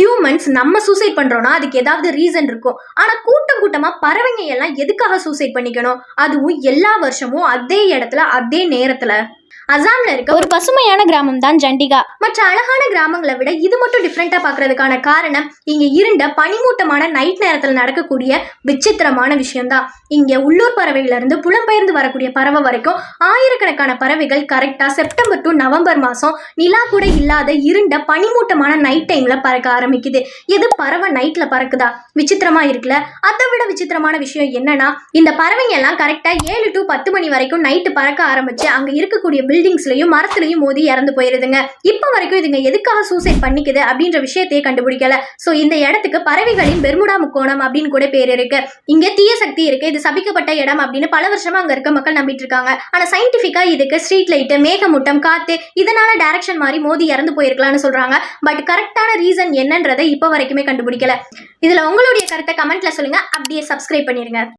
Humans நம்ம suicide பண்றோம்னா அதுக்கு ஏதாவது ரீசன் இருக்கும். ஆனா கூட்டம் கூட்டமா பறவைங்க எல்லாம் எதுக்காக சூசைட் பண்ணிக்கணும்? அதுவும் எல்லா வருஷமும் அதே இடத்துல அதே நேரத்துல. அசாம்ல இருக்க ஒரு பசுமையான கிராமம் தான் ஜண்டிகா. மற்ற அழகான கிராமங்களை விட இது மட்டும் டிஃப்ரெண்டா பார்க்கறதுக்கான காரணம் இங்க இருண்ட பனிமூட்டமான நைட் நேரத்துல நடக்கக்கூடிய விசித்திரமான விஷயம்தான். இங்க உள்ளூர் பறவையில இருந்து புலம்பெயர்ந்து வரக்கூடிய பறவை வரைக்கும் ஆயிரக்கணக்கான பறவைகள் கரெக்டா செப்டம்பர் டு நவம்பர் மாசம் நிலா கூட இல்லாத இருண்ட பனிமூட்டமான நைட் டைம்ல பறக்க ஆரம்பிக்குது. எது பறவை நைட்ல பறக்குதா? விசித்திரமா இருக்குல்ல? அதை விட விசித்திரமான விஷயம் என்னன்னா இந்த பறவைங்க எல்லாம் கரெக்டா ஏழு டு பத்து மணி வரைக்கும் நைட்டு பறக்க ஆரம்பிச்சு அங்க இருக்கக்கூடிய பில்டிங்ஸ்லயும் மரத்துலயும் மோதி இறந்து போயிருதுங்க. இப்போ வரைக்கும் இதுங்க எதுக்காக சூசைட் பண்ணிக்குது அப்படின்ற விஷயத்தையே கண்டுபிடிக்கல. ஸோ இந்த இடத்துக்கு பறவைகளின் பெர்முடா முக்கோணம் அப்படின்னு கூட பேர் இருக்கு. இங்க தீய சக்தி இருக்கு. இது சபிக்கப்பட்ட இடம் அப்படின்னு பல வருஷமா அங்க இருக்க மக்கள் நம்பிட்டு இருக்காங்க. ஆனா சயின்டிபிக்கா இதுக்கு ஸ்ட்ரீட் லைட் மேகமூட்டம் காத்து இதனால டைரக்ஷன் மாதிரி மோதி இறந்து போயிருக்கலாம்னு சொல்றாங்க. பட் கரெக்டான ரீசன் என்னன்றதை இப்போ வரைக்குமே கண்டுபிடிக்கல. இதுல உங்களுடைய கருத்தை கமெண்ட்ல சொல்லுங்க. அப்படியே சப்ஸ்கிரைப் பண்ணிருங்க